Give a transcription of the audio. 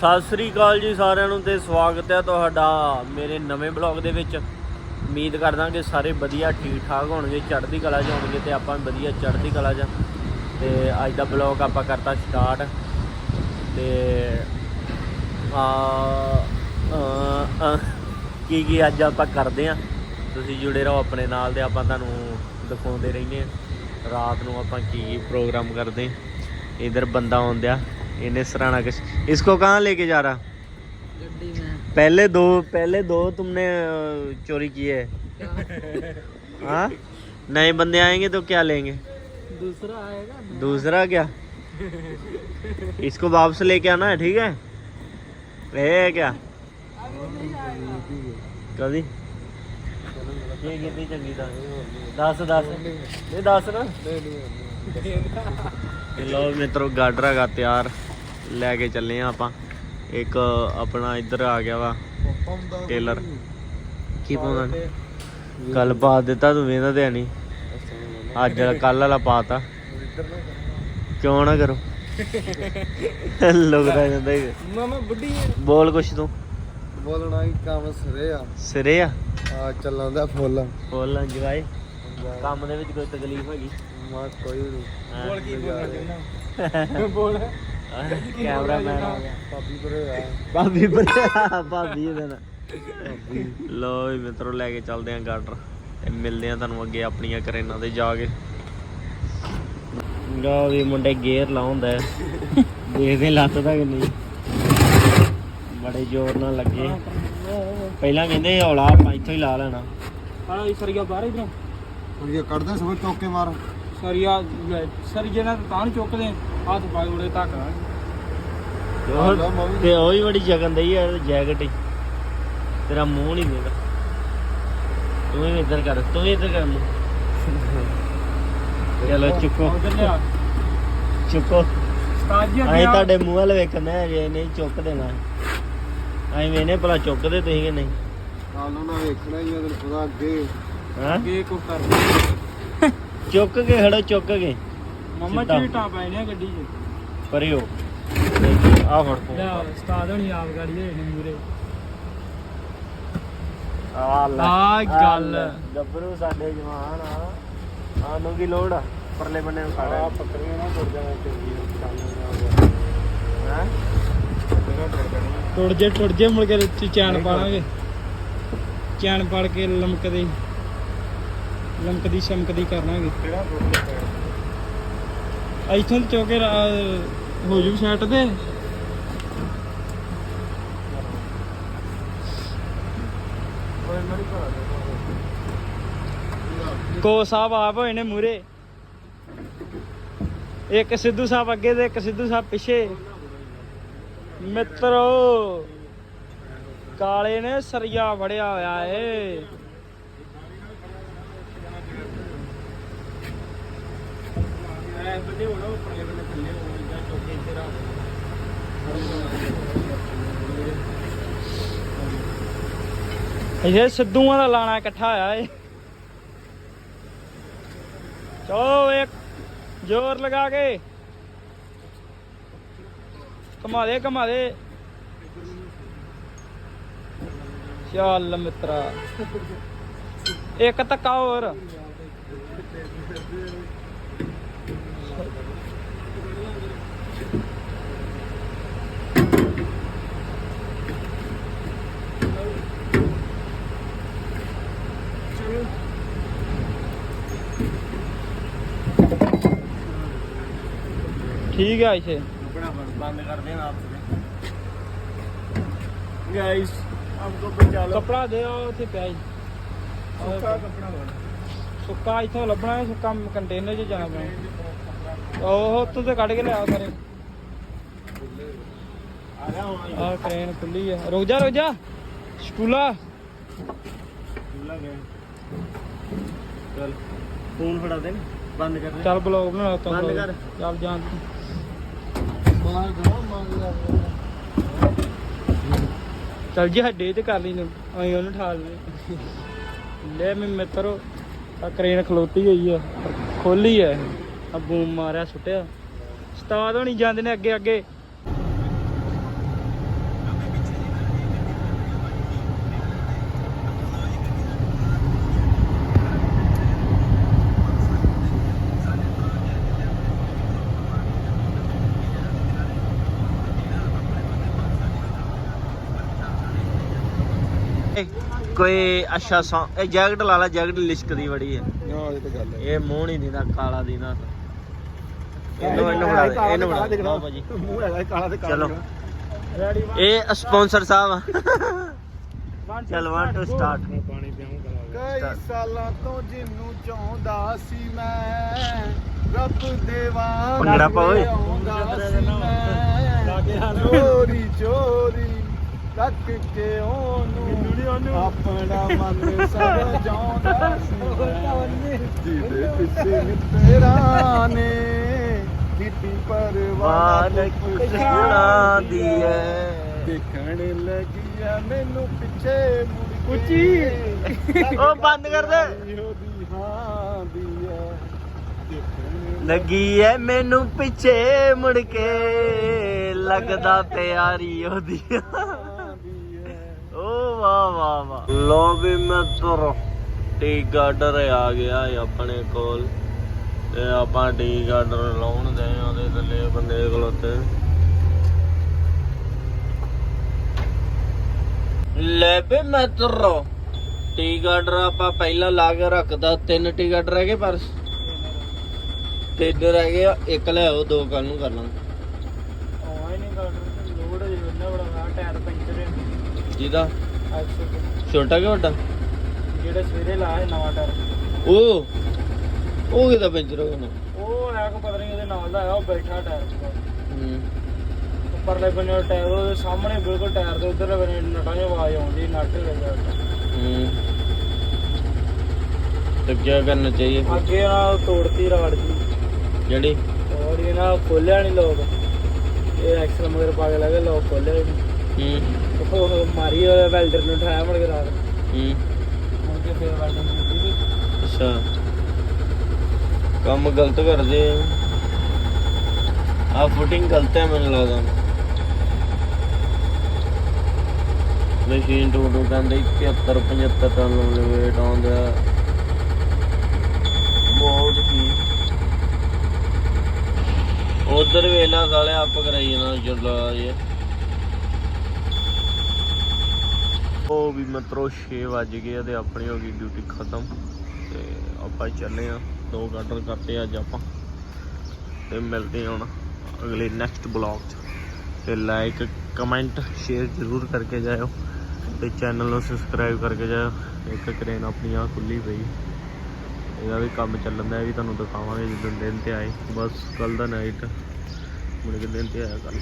ਸਤਿ ਸ੍ਰੀ ਅਕਾਲ ਜੀ ਸਾਰਿਆਂ ਨੂੰ ਤੇ ਸਵਾਗਤ ਹੈ ਤੁਹਾਡਾ ਮੇਰੇ ਨਵੇਂ ਬਲੌਗ ਦੇ ਵਿੱਚ। ਉਮੀਦ ਕਰਦਾ ਕਿ ਸਾਰੇ ਵਧੀਆ ਠੀਕ ਠਾਕ ਹੋਣਗੇ, ਚੜ੍ਹਦੀ ਕਲਾ 'ਚ ਹੋਣਗੇ ਤੇ ਆਪਾਂ ਵਧੀਆ ਚੜ੍ਹਦੀ ਕਲਾ 'ਚ। ਤੇ ਅੱਜ ਦਾ ਬਲੌਗ ਆਪਾਂ ਕਰਤਾ ਸਟਾਰਟ। ਤੇ ਆ ਕੀ ਕੀ ਅੱਜ ਆਪਾਂ ਕਰਦੇ ਆ ਤੁਸੀਂ ਜੁੜੇ ਰਹੋ ਆਪਣੇ ਨਾਲ ਤੇ ਆਪਾਂ ਤੁਹਾਨੂੰ ਦਿਖਾਉਂਦੇ ਰਹਿੰਦੇ ਆ ਰਾਤ ਨੂੰ ਆਪਾਂ ਕੀ ਕੀ ਪ੍ਰੋਗਰਾਮ ਕਰਦੇ ਆ ਇਧਰ ਬੰਦਾ ਆਉਂਦਿਆ। इन्हें सराहना कश इसको कहाँ लेके जा रहा? पहले दो पहले दो तुमने चोरी किए है। हाँ? नए बंदे आएँगे तो क्या लेंगे? दूसरा आएगा दूसरा क्या? इसको वापस लेके आना है ठीक है? है क्या? कभी? ये चंगी दस दस दस ना? लो मित्रों गाडरा का त्यार ਲੈ ਕੇ ਚੱਲੇ ਆ ਆਪਾਂ। ਇੱਕ ਆਪਣਾ ਇੱਧਰ ਆ ਗਿਆ ਵਾ ਟੇਲਰ। ਕੀ ਪਾਉਂਦਾ? ਕੱਲ ਪਾ ਦਿੱਤਾ ਤੂੰ ਵੇਂਦਾ ਤੇ ਨਹੀਂ। ਅੱਜ ਕੱਲ ਵਾਲਾ ਪਾਤਾ। ਕਿਉਂ ਨਾ ਕਰੋ? ਲੁਕਦਾ ਜਾਂਦਾ ਹੀ। ਮਾਮਾ ਬੁੱਢੀ ਬੋਲ ਕੁਛ ਤੂੰ। ਬੋਲਣਾ ਹੀ ਕੰਮ ਸਿਰੇ ਆ। ਸਿਰੇ ਆ? ਆ ਚੱਲਾਂਦਾ ਫੁੱਲ। ਫੁੱਲ ਜਵਾਏ ਕੰਮ ਦੇ ਵਿੱਚ ਕੋਈ ਤਕਲੀਫ ਹੈਗੀ? ਮਾ ਕੋਈ ਨਹੀਂ ਬੋਲ ਕੀ ਬੋਲਣਾ ਬੋਲ। ਮੁੰਡੇ ਗੇਅਰ ਲਾਉਂਦਾ ਦੇਖਦੇ ਲੱਤ ਦਾ ਕਿ ਨਹੀਂ। ਬੜੇ ਜ਼ੋਰ ਨਾਲ ਲੱਗੇ। ਪਹਿਲਾਂ ਕਹਿੰਦੇ ਹੌਲਾ ਆਪਾਂ ਇੱਥੋਂ ਹੀ ਲਾ ਲੈਣਾ। ਸਰੀਆ ਬਾਹਰ ਇਧਰੋਂ। ਸਰੀਆ ਕੱਢਦੇ ਸਭ ਚੌਕੇ ਮਾਰ। ਸਰੀਆ ਸਰੀਏ ਨਾਲ ਤਾਂ ਨਹੀਂ ਚੁੱਕਦੇ। ਹੱਥ ਪਾ ਉੜੇ ਤੱਕ ਤੇ ਤੇ ਉਹ ਹੀ ਬੜੀ ਜਗਨ ਦਈ ਯਾਰ ਜੈਕਟ ਹੀ। ਤੇਰਾ ਮੂੰਹ ਨਹੀਂ ਦੇਦਾ ਤੂੰ ਵੀ ਇੱਧਰ ਕਰ ਤੂੰ ਵੀ ਇੱਧਰ ਕਰ ਮੂੰਹ। ਚਲੋ ਚੁੱਕੋ। ਚੁੱਕੋ। ਉਸਤਾਦ ਤੁਹਾਡੇ ਮੂੰਹ ਵਾਲ ਵੇਖਣਾ ਹੈ ਜੇ ਨਹੀਂ ਚੁੱਕ ਦੇਣਾ। ਅਸੀਂ ਵੇਨੇ ਭਲਾ ਚੁੱਕਦੇ ਤੁਸੀਂ ਕਿ ਨਹੀਂ? ਆਲੋ ਨਾ ਵੇਖਣਾ ਹੀ ਆ ਤੈਨੂੰ ਅੱਗੇ ਹਾਂ? ਅੱਗੇ ਕੋ ਕਰ ਚੁੱਕ ਕੇ ਖੜੋ ਚੁੱਕ ਕੇ। ਮਮਾ ਚਿੱਟਾ। ਝੀਟਾਂ ਪੈਣੀਆਂ ਗੱਡੀ 'ਚ। ਪਰੇ ਹੋ ਆ ਫੜ ਕੋ ਲਿਆ ਉਸਤਾਦ ਹੋਣੀ ਆਪ ਗਾੜੀ ਦੇ ਦੇਣੀ ਮੂਰੇ। ਆ ਲੈ। ਗੱਲ। ਗੱਭਰੂ ਸਾਡੇ ਜਵਾਨ ਆ। ਸਾਨੂੰ ਕੀ ਲੋੜ ਆ? ਪਰਲੇ ਬੰਨੇ ਨੂੰ ਸਾੜਾ ਆ ਪੱਕਰੀਆਂ ਨਾ ਟੁੱਟ ਜਾਣਾ ਚੰਗੀ ਹੈ? ਟੁੱਟ ਜੇ ਟੁੱਟ ਜੇ ਮੁੜ ਕੇ ਉੱਚੀ ਚੈਨ ਪਾਣਾਂਗੇ ਚੈਨ ਪਾੜ ਕੇ ਲਮਕਦੇ ਲਮਕਦੀ ਸ਼ਮਕਦੀ ਕਰਨਾਂਗੇ। ਕਿਹੜਾ ਟੁੱਟ ਗਿਆ ਇਥੋਂ ਚੋਕੇ ਹੋ ਜੂ ਸੈੱਟ ਤੇ। ਕੋ ਸਾਹਿਬ ਆਪ ਹੋਏ ਨੇ ਮੂਰੇ ਇੱਕ ਸਿੱਧੂ ਸਾਹਿਬ ਅੱਗੇ ਤੇ ਇੱਕ ਸਿੱਧੂ ਸਾਹਿਬ ਪਿੱਛੇ। ਮਿੱਤਰੋ, ਕਾਲੇ ਨੇ ਸਰੀਆ ਵੜਿਆ ਹੋਇਆ ਏ। ਇਹ ਸਿੱਧੂਆਂ ਦਾ ਲਾਣਾ ਇਕੱਠਾ ਹੋਇਆ ਏ। ਚਲੋ ਇੱਕ ਜ਼ੋਰ ਲਗਾ ਕੇ। ਕਮਾ ਦੇ ਕਮਾ ਦੇ। ਚੱਲ ਮਿੱਤਰਾ। ਇੱਕ ਧੱਕਾ ਹੋਰ। ਠੀਕ ਹੈ ਇਸੇ बंद कर देना आप गाइस हमको बचा लो ਕਪੜਾ ਦੇ ਉਹ ਉੱਥੇ ਪਿਆ ਈ। ਸੁੱਕਾ ਕੱਪੜਾ ਵੜ ਸੁੱਕਾ ਇੱਥੋਂ ਲੱਭਣਾ ਹੈ ਸੁੱਕਾ ਕੰਟੇਨਰ 'ਚ ਜਾਣਾ ਪੈਣਾ ਉਹ ਉੱਥੋਂ ਤੇ ਕੱਢ ਕੇ ਲਿਆ ਕਰੇ आ जा वहां ਆਹ ਕ੍ਰੇਨ ਖੁੱਲੀ ਹੈ ਰੁਕ ਜਾ ਰੁਕ ਜਾ ਸਕੂਲਾ खुला गया चल फोन फड़ा दे बंद कर दे ਚੱਲ ਬਲੌਗ ਬਣਾ ਤਾ ਬੰਦ ਕਰ। ਚੱਲ ਜਾਣ ਮਾਰ ਦਵਾ ਮੰਗਦਾ ਚੱਲ ਜੀ ਹੱਡੇ ਤੇ ਕਰ ਲਈ ਨੂੰ ਅਸੀਂ ਉਹਨੂੰ ਠਾਲ ਲਈ ਲੈ ਮੈਂ ਮਿੱਤਰੋ ਆ ਕ੍ਰੇਨ ਖਲੋਤੀ ਹੋਈ ਆ। ਖੋਲੀ ਐ ਆ ਬੂਮ ਮਾਰਿਆ, ਸੁੱਟਿਆ। ਉਸਤਾਦ ਹੋਣੀ ਜਾਂਦੇ ਨੇ ਅੱਗੇ ਅੱਗੇ ਓਏ ਕੋਈ ਅੱਛਾ ਸੌ ਇਹ ਜੈਕਟ ਲਾ ਲੈ ਜੈਕਟ ਲਿਸ਼ਕਦੀ ਬੜੀ ਹੈ। ਹਾਂ ਇਹ ਤਾਂ ਗੱਲ ਹੈ। ਇਹ ਮੂੰਹ ਨਹੀਂ ਦਿੰਦਾ ਕਾਲਾ ਦੀ ਨਾ ਇਹਨੂੰ ਇਹਨੂੰ ਬਣਾ ਦੇ ਇਹਨੂੰ ਬਣਾ ਦੇ। ਲਓ ਭਾਜੀ। ਮੂੰਹ ਹੈਗਾ ਕਾਲਾ ਤੇ ਚਲੋ। ਰੈਡੀ ਇਹ ਸਪਾਂਸਰ ਸਾਹਿਬ ਆ। ਚਲ 1 ਟੂ ਸਟਾਰਟ ਪਾਣੀ ਪਿਆਉਂ ਕਈ ਸਾਲਾਂ ਤੋਂ ਜਿੰਨੂੰ ਚਾਹੁੰਦਾ ਸੀ ਮੈਂ ਰੱਬ ਦੇ ਵਾਂਗ ਭੰਗੜਾ ਪਾ ਓਏ। ਚੋਰੀ ਚੋਰੀ। ਤੱਕ ਕੇ ਉਹਨੂੰ ਆਪਣਾ ਮਨ ਸਮਝਾਉਂਦਾ ਸੀ। ਮੈਂ ਜਿਹਦੇ ਪਿੱਛੇ ਤੇਰਾ ਨੇ ਕੀਤੀ ਪਰਵਾਹ ਵਾਨ ਕੁਛਣਾ ਦੀ ਦੇਖਣ ਲੱਗੀ ਆ ਮੈਨੂੰ ਪਿੱਛੇ ਮੁੜ ਕੇ। ਉੱਚੀ। ਉਹ ਬੰਦ ਕਰ ਦੇ। ਹਾਂ ਦੀ ਲੱਗੀ ਐ ਮੈਨੂੰ ਪਿੱਛੇ ਮੁੜ ਕੇ। ਲੱਗਦਾ ਪਿਆਰੀ ਉਹਦੀ। ਵਾਹ ਵਾਹ ਵਾਹ। ਲੋ ਵੀ ਮਿੱਤਰ ਟੀ ਗਾਰਡਰ ਆ ਗਿਆ ਆਪਣੇ ਕੋਲ। ਤੇ ਆਪਾਂ ਟੀ ਗਾਰਡਰ ਲਾਉਣ ਦੇ ਉਹਦੇ ਥੱਲੇ ਬੰਦੇ ਖਲੋਤੇ ਲੈ ਵੀ ਮਿੱਤਰ ਟੀ ਗਾਰਡਰ ਆਪਾਂ ਪਹਿਲਾਂ ਲਾ ਕੇ ਰੱਖਦਾ ਤਿੰਨ ਟੀ ਗਾਰਡਰ ਹੈਗੇ ਪਰ ਤਿੰਨ ਰਹਿ ਗਏ ਇੱਕ ਲੈ ਆਓ ਦੋ ਕੱਲ ਨੂੰ ਕਰ ਲਾਂਗੇ। ਆਉਣਾ ਹੀ ਨਹੀਂ ਕਰ ਲੋਡ ਜੇ ਇੰਨਾ ਬੜਾ ਟਾਇਰ ਪੈਂਚਰ ਜਿਹਦਾ ਛੋਟਾ ਕਿ ਵੱਡਾ? ਜਿਹੜਾ ਸਵੇਰੇ ਲਾਇਆ ਨਵਾਂ ਟਾਇਰ। ਉਹ? ਉਹ ਕਿਦਾ ਪੈਂਚਰ ਹੋ ਗਿਆ ਉਹ ਹੈ ਕੋ ਪਤਾ ਨਹੀਂ ਉਹਦੇ ਨਾਲ ਦਾ ਹੈ ਉਹ ਬੈਠਾ ਟਾਇਰ ਹੂੰ। ਉੱਪਰਲੇ ਬੰਨੇ ਦਾ ਟਾਇਰ ਉਹਦੇ ਸਾਹਮਣੇ ਬਿਲਕੁਲ ਟਾਇਰ ਦੇ ਉਧਰਲੇ ਬੰਨੇ ਨਟਾਂ 'ਚ ਆਵਾਜ਼ ਆਉਂਦੀ ਨੱਟ ਲੱਗਿਆ ਹੂੰ। ਤੇ ਕੀ ਕਰਨਾ ਚਾਹੀਏ? ਅੱਗੇ ਨਾਲ ਤੋੜਤੀ ਰਾੜ ਜੀ। ਜਿਹੜੀ? ਔਰ ਇਹ ਨਾ ਖੋਲਿਆ ਨਹੀਂ ਲੋਕ। ਇਹ ਐਕਸਲ ਮਗਰ ਪਾ ਕੇ ਲੱਗੇ ਲੋਕ ਖੋਲਿਆ ਨਹੀਂ ਹੂੰ। ਉਹ ਮਾਰੀ ਉਹ ਵੈਲਡਰ ਨੂੰ ਉਠਾਇਆ ਮੁੜ ਕੇ ਰਾਤ ਹੂੰ। ਮੁੜ ਕੇ ਫੇਰ ਵੈਲਡਰ ਨੂੰ ਦਿੱਤੀ ਤੇ ਅੱਛਾ। ਕੰਮ ਗਲਤ ਕਰਦੇ ਆ। ਆ ਫੁਟਿੰਗ ਗਲਤ ਹੈ ਮੈਨੂੰ ਲੱਗਦਾ। ਮਸ਼ੀਨ ਟੂ ਟੂ ਕਹਿੰਦੇ 71 75 ਟਨ weight ਆਉਂਦਾ ਬਹੁਤ ਹੀ। ਉਧਰ ਵੇਲਾ ਸਾਲੇ ਆਪ ਕਰਾਈ ਨਾ ਜੁਲਾ ਇਹ। ਉਹ ਵੀ ਮਤਰੋ 6 ਵੱਜ ਗਏ ਆ ਤੇ ਆਪਣੀ ਹੋ ਗਈ ਡਿਊਟੀ ਖਤਮ ਤੇ ਆਪਾਂ ਚੱਲੇ ਆ। ਦੋ ਗਾਡਰ ਕਰਤੇ ਅੱਜ ਆਪਾਂ। ਤੇ ਮਿਲਦੇ ਹਾਂ ਹੁਣ ਅਗਲੇ ਨੈਕਸਟ ਬਲੌਗ 'ਚ। ਤੇ ਲਾਈਕ ਕਮੈਂਟ ਸ਼ੇਅਰ ਜ਼ਰੂਰ ਕਰਕੇ ਜਾਇਓ। ਤੇ ਚੈਨਲ ਨੂੰ ਸਬਸਕ੍ਰਾਈਬ ਕਰਕੇ ਜਾਇਓ। ਇੱਕ ਕਰੇਨ ਆਪਣੀ ਆ ਖੁੱਲੀ ਪਈ। ਇਹਦਾ ਵੀ ਕੰਮ ਚੱਲਣ ਦਾ ਵੀ ਤੁਹਾਨੂੰ ਦਿਖਾਵਾਂਗੇ ਜਦੋਂ ਦਿਨ ਤੇ ਆਏ। ਬਸ ਕੱਲ ਦਾ ਨਾਈਟ ਮੁੜ ਕੇ ਦਿਨ ਤੇ ਆਇਆ ਕੱਲ